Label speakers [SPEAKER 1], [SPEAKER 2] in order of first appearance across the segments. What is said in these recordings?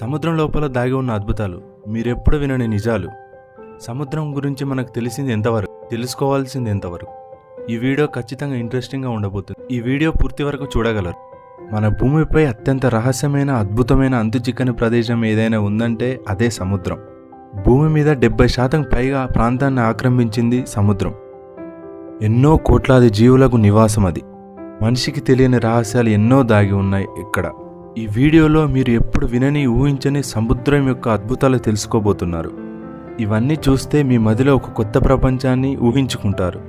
[SPEAKER 1] సముద్రం లోపల దాగి ఉన్న అద్భుతాలు మీరెప్పుడు వినని నిజాలు. సముద్రం గురించి మనకు తెలిసింది ఎంతవరకు? తెలుసుకోవాల్సింది ఎంతవరకు? ఈ వీడియో ఖచ్చితంగా ఇంట్రెస్టింగ్గా ఉండబోతుంది. ఈ వీడియో పూర్తి వరకు చూడగలరు. మన భూమిపై అత్యంత రహస్యమైన అద్భుతమైన అంతు చిక్కని ప్రదేశం ఏదైనా ఉందంటే అదే సముద్రం. భూమి మీద డెబ్బై శాతం పైగా ప్రాంతాన్ని ఆక్రమించింది సముద్రం. ఎన్నో కోట్లాది జీవులకు నివాసం అది మనిషికి తెలియని రహస్యాలు ఎన్నో దాగి ఉన్నాయి ఇక్కడ. ఈ వీడియోలో మీరు ఎప్పుడు వినని ఊహించని సముద్రం యొక్క అద్భుతాలు తెలుసుకోబోతున్నారు. ఇవన్నీ చూస్తే మీ మదిలో ఒక కొత్త ప్రపంచాన్ని ఊహించుకుంటారు.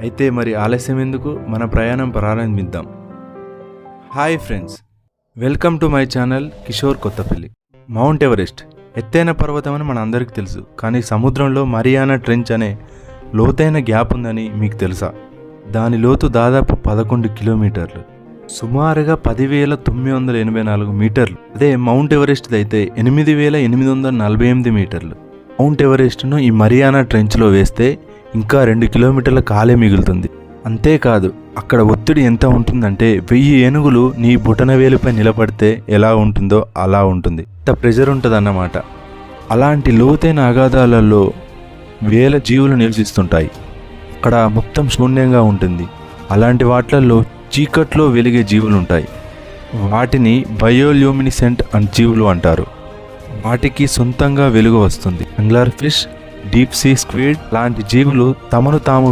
[SPEAKER 1] అయితే మరి ఆలస్యం ఎందుకు? మన ప్రయాణం ప్రారంభిద్దాం. Hi friends welcome to my channel Kishore Kothapalli. Mount Everest ఎత్తైన పర్వతం అని మన అందరికీ తెలుసు. కానీ సముద్రంలో మరియానా ట్రెంచ్ అనే లోతైన గ్యాప్ ఉందని మీకు తెలుసా? దాని లోతు దాదాపు పదకొండు కిలోమీటర్లు. సుమారుగా పదివేల తొమ్మిది వందల ఎనభై నాలుగు మీటర్లు. అదే మౌంట్ ఎవరెస్ట్ అయితే ఎనిమిది వేల ఎనిమిది వందల నలభై ఎనిమిది మీటర్లు. మౌంట్ ఎవరెస్ట్ను ఈ మరియానా ట్రెంచ్లో వేస్తే ఇంకా రెండు కిలోమీటర్ల కాలే మిగులుతుంది. అంతేకాదు అక్కడ ఒత్తిడి ఎంత ఉంటుందంటే వెయ్యి ఏనుగులు నీ బుటనవేలుపై నిలబడితే ఎలా ఉంటుందో అలా ఉంటుంది. ఇంత ప్రెజర్ ఉంటుందన్నమాట. అలాంటి లోతైన అగాధాలలో వేల జీవులు నివసిస్తుంటాయి. అక్కడ మొత్తం శూన్యంగా ఉంటుంది. అలాంటి వాటిల్లో చీకట్లో వెలిగే జీవులుంటాయి. వాటిని బయోల్యూమినిసెంట్ అండ్ జీవులు అంటారు. వాటికి సొంతంగా వెలుగు వస్తుంది. Angler fish deep sea squid లాంటి జీవులు తమను తాము